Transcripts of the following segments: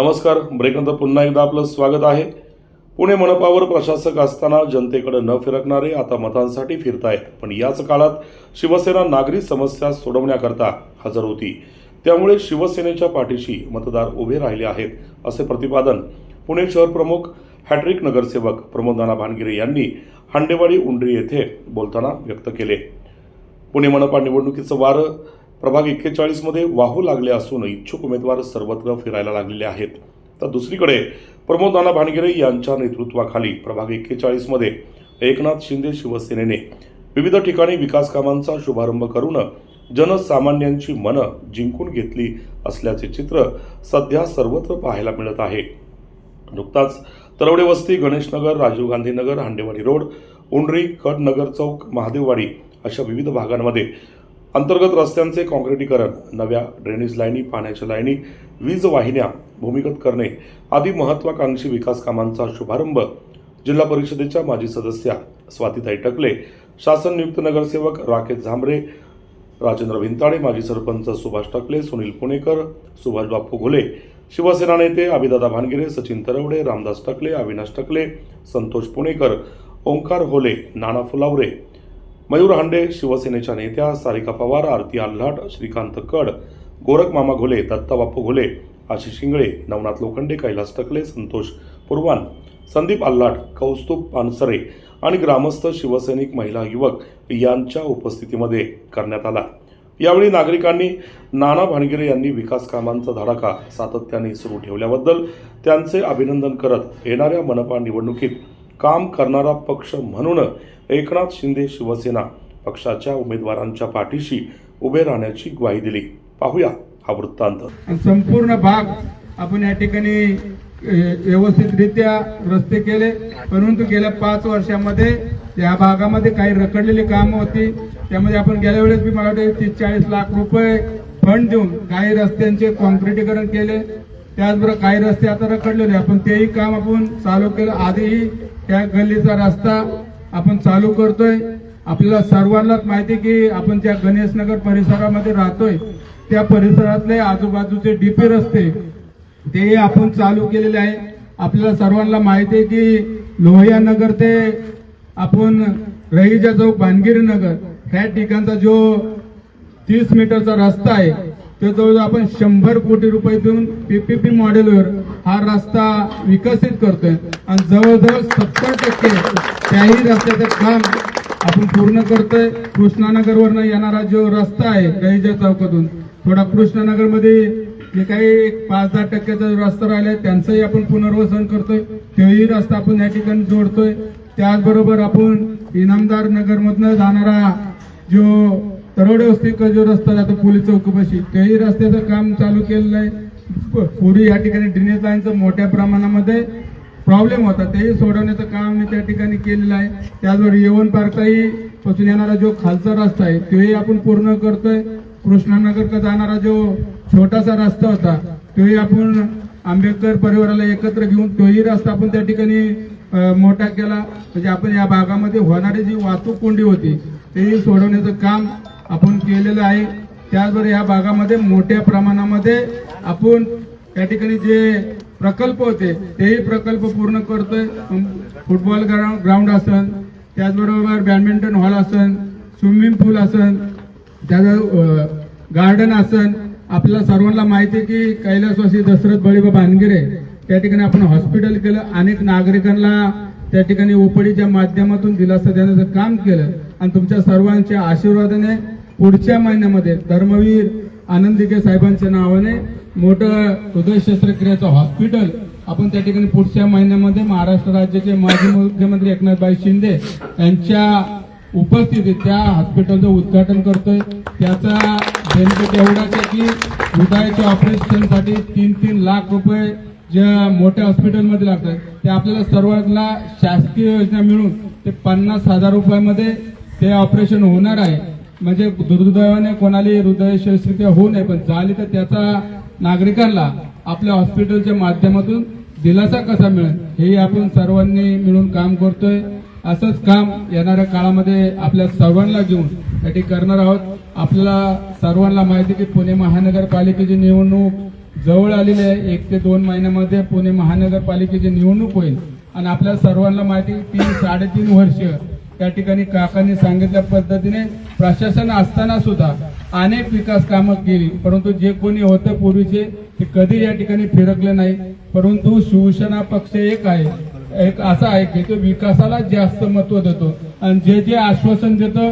नमस्कार ब्रेकनंतर पुन्हा एकदा आपलं स्वागत आहे. पुणे मनपावर प्रशासक असताना जनतेकडे न फिरकणारे आता मतांसाठी फिरतायत पण याच काळात शिवसेना नागरी समस्या सोडवण्याकरता हजर होती. त्यामुळे शिवसेनेच्या पाठीशी मतदार उभे राहिले आहेत असे प्रतिपादन पुणे शहर प्रमुख हॅट्रिक नगरसेवक प्रमोद नाना भानगिरे यांनी हांडेवाडी उंडरी येथे बोलताना व्यक्त केले. पुणे मनपा निवडणुकीचं वारं प्रभाग एक्केचाळीसमध्ये वाहू लागले असून इच्छुक उमेदवार सर्वत्र फिरायला लागलेले आहेत. तर दुसरीकडे प्रमोद नाना भानगिरे यांच्या नेतृत्वाखाली प्रभाग एक्केचाळीसमध्ये एकनाथ शिंदे शिवसेनेने विविध ठिकाणी विकास कामांचा शुभारंभ करून जनसामान्यांची मनं जिंकून घेतली असल्याचे चित्र सध्या सर्वत्र पाहायला मिळत आहे. नुकताच तरवडे वस्ती गणेशनगर राजीव गांधी नगर हांडेवाडी रोड उंडरी कडनगर चौक महादेववाडी अशा विविध भागांमध्ये अंतर्गत रस्त्यांचे काँक्रिटीकरण नव्या ड्रेनेज लाईनी पाण्याच्या लाईनी वीज वाहिन्या भूमिगत करणे आदी महत्वाकांक्षी विकास कामांचा शुभारंभ जिल्हा परिषदेच्या माजी सदस्या स्वातीताई टकले शासन नियुक्त नगरसेवक राकेश झांबरे राजेंद्र भिंताडे माजी सरपंच सुभाष टकले सुनील पुणेकर सुभाष बापू घोले शिवसेना नेते अभिदादा भानगिरे सचिन तरवडे रामदास टकले अविनाश टकले संतोष पुणेकर ओंकार होले नाना फुलावरे मयूर हांडे शिवसेनेच्या नेत्या सारिका पवार आरती आल्हाट श्रीकांत कड गोरख मामा घोले दत्ताबापू घोले आशिष शिंगळे नवनाथ लोखंडे कैलास टकले संतोष पुरवान संदीप आल्हाट कौस्तुभ पानसरे आणि ग्रामस्थ शिवसैनिक महिला युवक यांच्या उपस्थितीमध्ये करण्यात आला. यावेळी नागरिकांनी नाना भानगिरे यांनी विकास कामांचा धडाका सातत्याने सुरू ठेवल्याबद्दल त्यांचे अभिनंदन करत येणाऱ्या मनपा निवडणुकीत काम करणारा पक्ष म्हणून एकनाथ शिंदे शिवसेना पक्षाच्या उमेदवारांच्या पाठीशी उभे राहण्याची ग्वाही दिली. पाहूया हा वृत्तांत. संपूर्ण भाग आपण या ठिकाणी व्यवस्थितरित्या रस्ते केले. परंतु गेल्या पाच वर्षामध्ये या भागामध्ये काही रखडलेली कामं होती. त्यामध्ये आपण गेल्या वेळेस मी मला वाटतं तीस चाळीस लाख रुपये फंड देऊन काही रस्त्यांचे कॉन्क्रिटीकरण केले. त्याचबरोबर काही रस्ते आता रखडलेले आपण तेही काम आपण चालू केलं. आधीही त्या गल्लीचा रस्ता आपण चालू करतोय. आपल्याला सर्वांनाच माहिती की आपण ज्या गणेशनगर परिसरामध्ये राहतोय त्या परिसरातले आजूबाजूचे डीपी रस्ते तेही आपण चालू केलेले आहे. आपल्याला सर्वांना माहिती आहे की लोहिया नगर ते आपण रहीजा चौक भानगिरी नगर ह्या ठिकाणचा जो तीस मीटरचा रस्ता आहे ते जवळजवळ आपण शंभर कोटी रुपये देऊन पीपीपी मॉडेलवर हा रस्ता विकसित करतोय. आणि जवळजवळ सत्तर टक्के त्याही रस्त्याचं काम आपण पूर्ण करतोय. कृष्णानगरवरनं येणारा जो रस्ता आहे रहीजा चौकातून थोडा कृष्णानगरमध्ये जे काही एक पाच दहा टक्क्याचा जो रस्ता राहिलाय त्यांचंही आपण पुनर्वसन करतोय. तोही रस्ता आपण या ठिकाणी जोडतोय. त्याचबरोबर आपण इनामदार नगरमधनं जाणारा जो तरोडे वस्ती जो रस्ता जातो पोलीस चौकपाशी तेही रस्त्याचं काम चालू केलेलं आहे. पूर्वी या ठिकाणी ड्रेनेज लाईनचं मोठ्या प्रमाणामध्ये प्रॉब्लेम होता. तेही सोडवण्याचं काम मी त्या ठिकाणी केलेलं आहे. त्याचबरोबर येवन पार्कलाही पासून येणारा जो खालचा रस्ता आहे तोही आपण पूर्ण करतोय. कृष्णानगरचा जाणारा जो छोटासा रस्ता होता तोही आपण आंबेडकर परिवाराला एकत्र घेऊन तोही रस्ता आपण त्या ठिकाणी मोठा केला. म्हणजे आपण या भागामध्ये होणारी जी वाहतूक कोंडी होती तेही सोडवण्याचं काम आपण केलेलं आहे. त्याचबरोबर या भागामध्ये मोठ्या प्रमाणामध्ये आपण त्या ठिकाणी जे प्रकल्प होते तेही प्रकल्प पूर्ण करतोय. फुटबॉल ग्राउंड ग्राउंड असन त्याचबरोबर बॅडमिंटन हॉल असन स्विमिंग पूल असन त्याचं गार्डन असन. आपल्या सर्वांना माहिती आहे की कैलासवासी दशरथ बळीबा भानगिरे त्या ठिकाणी आपण हॉस्पिटल केलं. अनेक नागरिकांना त्या ठिकाणी ओपडीच्या माध्यमातून दिलासा देण्याचं काम केलं. आणि तुमच्या सर्वांच्या आशीर्वादाने पुढच्या महिन्यामध्ये धर्मवीर आनंदिके साहेबांच्या नावाने मोठं हृदय शस्त्रक्रियाचं हॉस्पिटल आपण त्या ठिकाणी पुढच्या महिन्यामध्ये महाराष्ट्र राज्याचे माजी मुख्यमंत्री एकनाथभाई शिंदे यांच्या उपस्थितीत त्या हॉस्पिटलचं उद्घाटन करतोय. त्याचा बेनिफिट एवढाच आहे की हृदयाच्या ऑपरेशनसाठी तीन तीन लाख रुपये ज्या मोठ्या हॉस्पिटलमध्ये लागतात ते आपल्याला सर्वांना शासकीय योजना मिळून ते पन्नास हजार रुपयामध्ये ते ऑपरेशन होणार आहे. म्हणजे दुर्दैवाने कोणाली हृदय शस्त्रक्रिया होऊ नये पण झाली तर त्याचा नागरिकांना आपल्या हॉस्पिटलच्या माध्यमातून दिलासा कसा मिळेल हे आपण सर्वांनी मिळून काम करतोय. असंच काम येणाऱ्या काळामध्ये आपल्या सर्वांना घेऊन याठी करणार आहोत. आपल्याला सर्वांना माहिती की पुणे महानगरपालिकेची निवडणूक जवळ आलेली आहे. एक ते दोन महिन्यामध्ये पुणे महानगरपालिकेची निवडणूक होईल. आणि आपल्या सर्वांना माहिती तीन साडेतीन वर्ष त्या ठिकाणी काकांनी सांगितल्या पद्धतीने प्रशासन असताना सुद्धा अनेक विकास कामं केली. परंतु जे कोणी होतं पूर्वीचे ते कधी या ठिकाणी फिरकले नाही. परंतु शिवसेना पक्ष एक आहे. एक असा आहे की तो विकासाला जास्त महत्त्व देतो. आणि जे जे आश्वासन देतो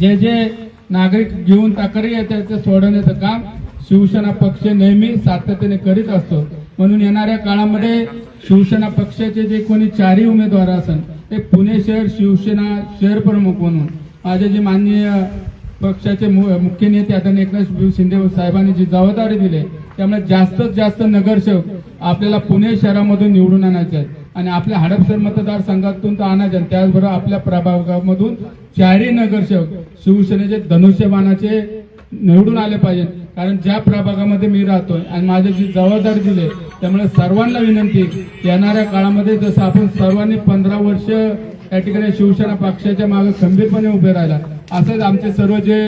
जे जे नागरिक घेऊन तक्रारी येतात ते सोडवण्याचं काम शिवसेना पक्ष नेहमी सातत्याने करीत असतो. म्हणून येणाऱ्या काळामध्ये शिवसेना पक्षाचे जे कोणी चारही उमेदवार असन हे पुणे शहर शिवसेना शहर प्रमुख म्हणून. माझे जे माननीय पक्षाचे मु- मुख्य नेते आता एकनाथ शिंदे साहेबांनी जी जबाबदारी दिली त्यामुळे जास्तीत जास्त नगरसेवक आपल्याला पुणे शहरामधून निवडून आणायचे आहेत. आणि आपल्या हडपसर मतदारसंघातून तर आणायचे आहेत. त्याचबरोबर आपल्या प्रभागामधून चारही नगरसेवक शिवसेनेचे धनुष्यबाणाचे निवडून आले पाहिजेत. कारण ज्या प्रभागामध्ये मी राहतोय आणि माझी जी जबाबदारी दिली त्यामुळे सर्वांना विनंती येणाऱ्या काळामध्ये जसं आपण सर्वांनी पंधरा वर्ष या ठिकाणी शिवसेना पक्षाच्या मागे खंबीरपणे उभे राहिला असंच आमचे सर्व जे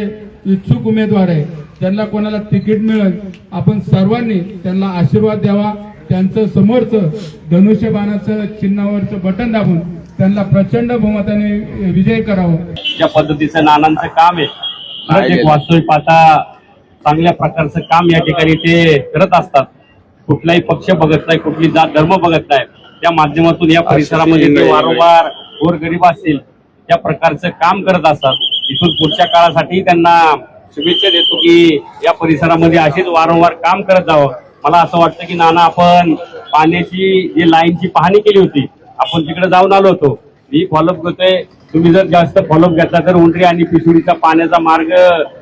इच्छुक उमेदवार आहे ज्यांना कोणाला तिकीट मिळेल आपण सर्वांनी त्यांना आशीर्वाद द्यावा त्यांचं समोरचं धनुष्यबाणाचं चिन्हावरचं बटन दाबून त्यांना प्रचंड बहुमताने विजय करावं. ज्या पद्धतीचं नानांचं काम आहे वास्तविक पाहता चांगल्या प्रकारचं काम या ठिकाणी ते करत असतात. कुठलाही पक्ष बघत नाही कुठली जात धर्म बघत नाही. त्या माध्यमातून या परिसरामध्ये ते वारंवार गोरगरीब असतील त्या प्रकारचं काम करत असतात. इथून पुढच्या काळासाठी त्यांना शुभेच्छा देतो की या परिसरामध्ये असेच वारंवार काम करत जावं. मला असं वाटतं की नाना आपण पाण्याची जी लाईनची पाहणी केली होती आपण तिकडे जाऊन आलो होतो. मी फॉलोअप करतोय. तुम्ही जर जास्त फॉलोअप घेतला तर उंडरी आणि पिसुडीचा पाण्याचा मार्ग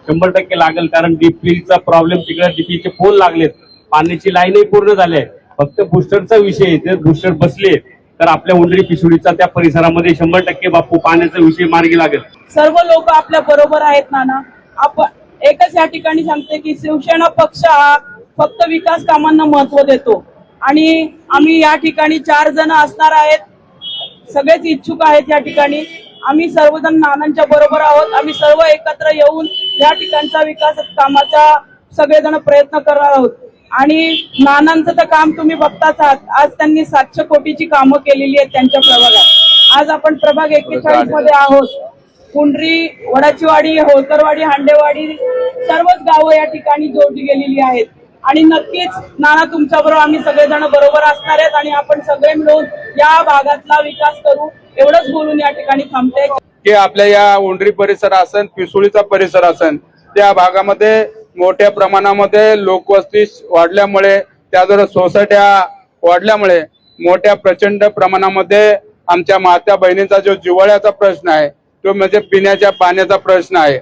शंभर टक्के लागेल. कारण डीपीचा प्रॉब्लेम तिकडे डीपीचे फोन लागलेत. पाण्याची लाईनही पूर्ण झाली आहे. फक्त बुस्टरचा विषय जर बुस्टर बसले तर आपल्या उंडरी पिसुडीचा त्या परिसरामध्ये शंभर टक्के बापू पाण्याचा विषय मार्गी लागेल. सर्व लोक आपल्या बरोबर आहेत नाना. आपण एकच या ठिकाणी सांगते की शिवसेना पक्ष हा फक्त विकास कामांना महत्त्व देतो. आणि आम्ही या ठिकाणी चार जण असणार आहेत. सगळेच इच्छुक आहेत या ठिकाणी. आम्ही सर्वजण नानांच्या बरोबर आहोत. आम्ही सर्व एकत्र येऊन या ठिकाणचा विकास कामाचा सगळेजण प्रयत्न करणार आहोत. आणि नानांचं तर काम तुम्ही बघताच आहात. आज त्यांनी सातशे कोटीची कामं केलेली आहेत त्यांच्या प्रभागात. आज आपण प्रभाग एक्केचाळीसमध्ये आहोत. कुंडरी वडाचीवाडी होळकरवाडी हांडेवाडी सर्वच गावं या ठिकाणी जोडली गेलेली आहेत. आणि नक्कीच नाना तुमच्या बरोबर आम्ही सगळेजण बरोबर असणार आहेत आणि आपण सगळे मिळून या भागातला विकास करू. एवढंच बोलून या ठिकाणी थांबते की आपल्या या उंडरी परिसर असन पिसुळीचा परिसर असन त्या भागामध्ये मोठ्या प्रमाणामध्ये लोकवस्ती वाढल्यामुळे त्याजवळ सोसायट्या वाढल्यामुळे मोठ्या प्रचंड प्रमाणामध्ये आमच्या मात्या बहिणींचा जो जिव्हाळ्याचा प्रश्न आहे तो म्हणजे पिण्याच्या पाण्याचा प्रश्न आहे.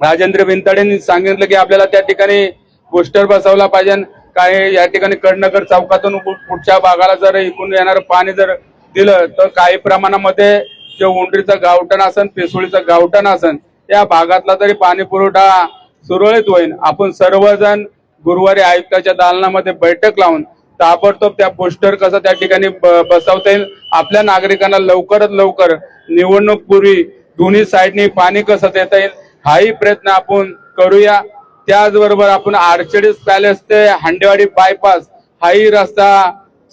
राजेंद्र भिंतडेंनी सांगितलं की आपल्याला त्या ठिकाणी बुस्टर बसवला पाहिजे काही या ठिकाणी कडनगर चौकातून पुढच्या भागाला जर इकून येणारं पाणी जर दिलं तर काही प्रमाणामध्ये जे उंडरीचं गावठण असन पिसुळीचं गावठण असन या भागातला तरी पाणी पुरवठा सुरळीत होईल आपण सर्वजण गुरुवारी आयुक्ताच्या दालनामध्ये बैठक लावून ताबडतोब त्या पोस्टर कसं त्या ठिकाणी ब- बसवता येईल आपल्या नागरिकांना लवकरात लवकर निवडणूक पूर्वी दोन्ही साईडनी पाणी कसं देता येईल हाही प्रयत्न आपण करूया. त्याचबरोबर आपण आर्चडीस पॅलेस ते हांडेवाडी बायपास हाही रस्ता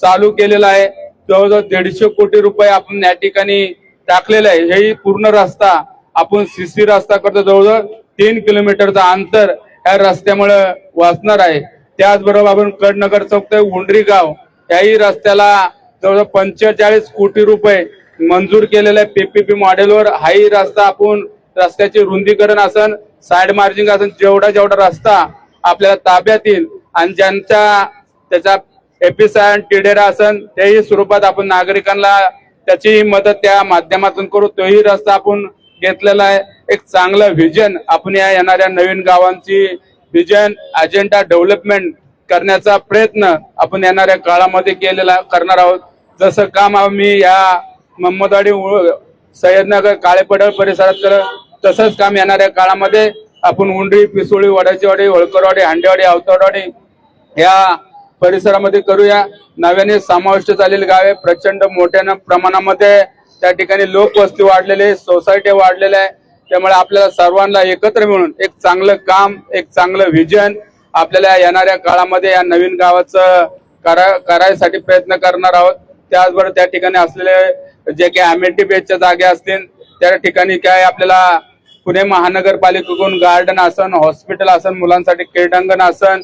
चालू केलेला आहे. जवळजवळ दीडशे कोटी रुपये आपण या ठिकाणी टाकलेले आहे. हेही पूर्ण रस्ता आपण सीसी रस्ता करतो. जवळजवळ तीन किलोमीटरचा अंतर ह्या रस्त्यामुळे वाचणार आहे. त्याचबरोबर आपण कडनगर चौक ते उंडरी गाव याही रस्त्याला जवळजवळ पंचेचाळीस कोटी रुपये मंजूर केलेल्या पीपीपी मॉडेलवर हाही रस्ता आपण रस्त्याचे रुंदीकरण असन साईड मार्जिंग असन जेवढा जेवढा रस्ता आपल्याला ताब्यात येईल आणि ज्यांच्या त्याचा एपिसन टिडेरा असन त्याही स्वरूपात आपण नागरिकांना त्याची मदत त्या माध्यमातून करू. तोही रस्ता आपण घेतलेला आहे. एक चांगलं व्हिजन आपण या येणाऱ्या नवीन गावांची व्हिजन अजेंडा डेव्हलपमेंट करण्याचा प्रयत्न आपण येणाऱ्या काळामध्ये केलेला करणार आहोत. जसं काम आम्ही या मोहम्मदवाडी सय्यदनगर काळेपडळ परिसरात केलं तसंच काम येणाऱ्या काळामध्ये आपण उंडरी पिसोळी वडाचीवाडी होळकरवाडी हांडेवाडी अवतारवाडी या परिसरामध्ये करूया. नव्याने समाविष्ट झालेली गावे प्रचंड मोठ्या प्रमाणामध्ये त्या ठिकाणी लोकवस्ती वाढलेली आहे. सोसायटी वाढलेल्या आहे. त्यामुळे आपल्याला सर्वांना एकत्र मिळून एक चांगलं काम एक चांगलं व्हिजन आपल्याला येणाऱ्या काळामध्ये या नवीन गावाचं करा करायसाठी प्रयत्न करणार आहोत. त्याचबरोबर त्या ठिकाणी असलेले जे काही अमेटी बेचच्या जागे असतील त्या ठिकाणी काय आपल्याला पुणे महानगरपालिकेकडून गार्डन असन हॉस्पिटल असन मुलांसाठी क्रीडांगण असन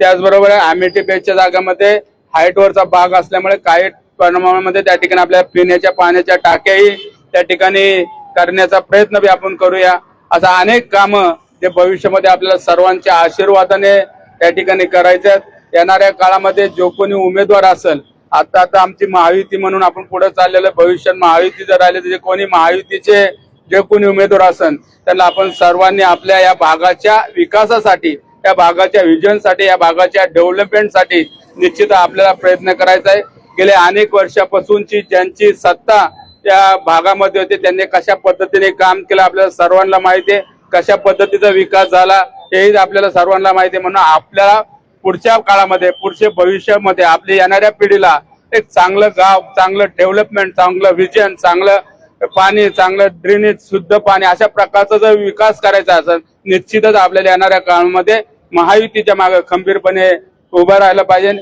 त्याचबरोबर अमेठी बेसच्या जागामध्ये हाईटवरचा भाग असल्यामुळे काही प्रमाणामध्ये त्या ठिकाणी आपल्या पिण्याच्या पाण्याच्या टाक्याही त्या ठिकाणी करण्याचा प्रयत्न बी आपण करूया. असा अनेक कामं जे भविष्यामध्ये आपल्याला सर्वांच्या आशीर्वादाने त्या ठिकाणी करायचे आहेत. येणाऱ्या काळामध्ये जो कोणी उमेदवार असेल आता आता आमची महायुती म्हणून आपण पुढे चाललेलं भविष्यात महायुती जर राहिले तर जे कोणी महायुतीचे जे कोणी उमेदवार असन त्यांना आपण सर्वांनी आपल्या या भागाच्या विकासासाठी या भागाच्या विजनसाठी या भागाच्या डेव्हलपमेंटसाठी निश्चित आपल्याला प्रयत्न करायचा आहे. गेल्या अनेक वर्षापासूनची ज्यांची सत्ता त्या भागामध्ये होते त्यांनी कशा पद्धतीने काम केलं आपल्याला सर्वांना माहिती आहे. कशा पद्धतीचा विकास झाला हेही आपल्याला सर्वांना माहिती आहे. म्हणून आपल्याला पुढच्या काळामध्ये पुढच्या भविष्यामध्ये आपल्या येणाऱ्या पिढीला एक चांगलं गाव चांगलं डेव्हलपमेंट चांगलं विजन चांगलं पाणी चांगलं ड्रेनेज शुद्ध पाणी अशा प्रकारचा जर विकास करायचा असेल निश्चितच आपल्याला येणाऱ्या काळामध्ये महायुतीच्या मागे खंबीरपणे उभं राहायला पाहिजे.